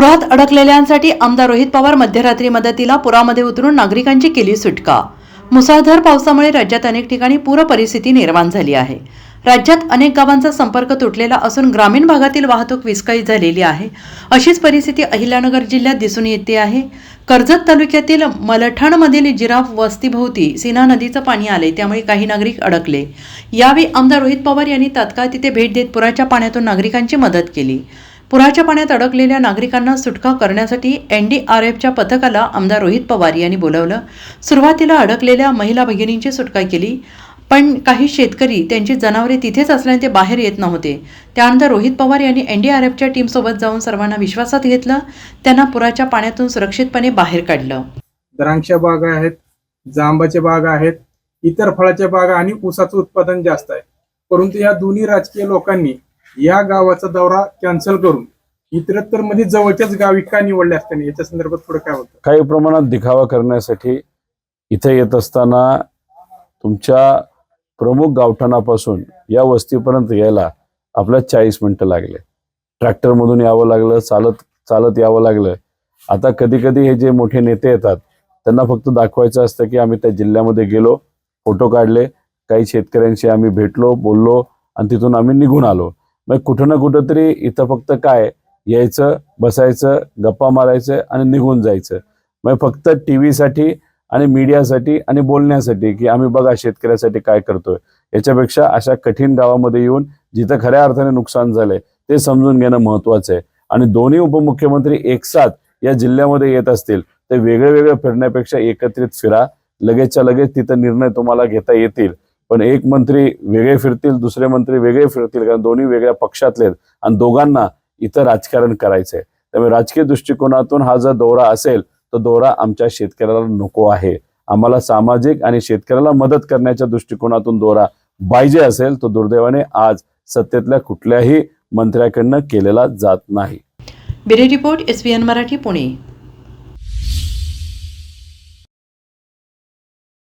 पुरात अडकलेल्यांसाठी आमदार रोहित पवार मध्यरात्री मदतीला पुरामध्ये उतरून नागरिकांची केली सुटका. मुसळधार पावसामुळे राज्यात अनेक ठिकाणी पूर परिस्थिती निर्माण झाली आहे. राज्यात अनेक गावांचा संपर्क तुटलेला असून ग्रामीण भागातील वाहतूक विस्कळीत झालेली आहे. अशीच परिस्थिती अहिल्यानगर जिल्ह्यात दिसून येते आहे. कर्जत तालुक्यातील मलठणमधील जिराफ वस्तीभोवती सीना नदीचं पाणी आले त्यामुळे काही नागरिक अडकले. यावेळी आमदार रोहित पवार यांनी तात्काळ तिथे भेट देत पुराच्या पाण्यातून नागरिकांची मदत केली. पुराच्या पाण्यात अडकलेल्या नागरिकांना सुटका करण्यासाठी एनडीआरएफच्या पथकाला आमदार रोहित पवार यांनी बोलावलं. सुरुवातीला अडकलेल्या महिला भगिनींची सुटका केली पण काही शेतकरी त्यांची जनावरे तिथेच असल्याने ते बाहेर येत नव्हते. त्यानंतर रोहित पवार यांनी एनडीआरएफच्या टीमसोबत जाऊन सर्वांना विश्वासात घेतलं त्यांना पुराच्या पाण्यातून सुरक्षितपणे बाहेर काढलं. द्राक्षच्या बागा आहेत जांबाच्या बागा आहेत इतर फळाच्या बागा आणि ऊसाचं उत्पादन जास्त आहे. परंतु या दोन्ही राजकीय लोकांनी या गावाचा दौरा कॅन्सल करून इतरत्रमध्ये जवळच्याच गावी का निवडले असताना? याच्या संदर्भात पुढे काय होतं? काही प्रमाणात दिखावा करण्यासाठी इथे येत असताना तुमच्या प्रमुख गावठाणापासून या वस्तीपर्यंत यायला आपल्याला चाळीस मिनिटं लागले. ट्रॅक्टरमधून यावं लागलं चालत चालत यावं लागलं. आता कधी कधी हे जे मोठे नेते येतात त्यांना फक्त दाखवायचं असतं की आम्ही त्या जिल्ह्यामध्ये गेलो फोटो काढले काही शेतकऱ्यांशी आम्ही भेटलो बोललो आणि तिथून आम्ही निघून आलो. मग कुठं ना कुठं तरी इथं फक्त काय? यायचं बसायचं गप्पा मारायचं आणि निघून जायचं. मग फक्त टी व्हीसाठी आणि मीडियासाठी आणि बोलण्यासाठी की आम्ही बघा शेतकऱ्यासाठी काय करतोय. याच्यापेक्षा अशा कठीण गावामध्ये येऊन जिथं खऱ्या अर्थाने नुकसान झालंय ते समजून घेणं महत्वाचं आहे. आणि दोन्ही उपमुख्यमंत्री एक साथ या जिल्ह्यामध्ये येत असतील तर वेगळे वेगळे फिरण्यापेक्षा एकत्रित फिरा. लगेचच्या लगेच तिथं निर्णय तुम्हाला घेता येतील. पण एक मंत्री वेगळे फिरतील दुसरे मंत्री वेगळे फिरतील कारण दोन्ही वेगळ्या पक्षातले आहेत आणि दोघांना इथं राजकारण करायचंय त्यामुळे राजकीय दृष्टिकोनातून हा जर दौरा असेल तो दौरा आमच्या शेतकऱ्याला नको आहे. आम्हाला सामाजिक आणि शेतकऱ्याला मदत करण्याच्या दृष्टिकोनातून दौरा पाहिजे असेल तो दुर्दैवाने आज सत्तेतल्या कुठल्याही मंत्र्याकडनं केलेला जात नाही. रिपोर्ट मराठी पुणे.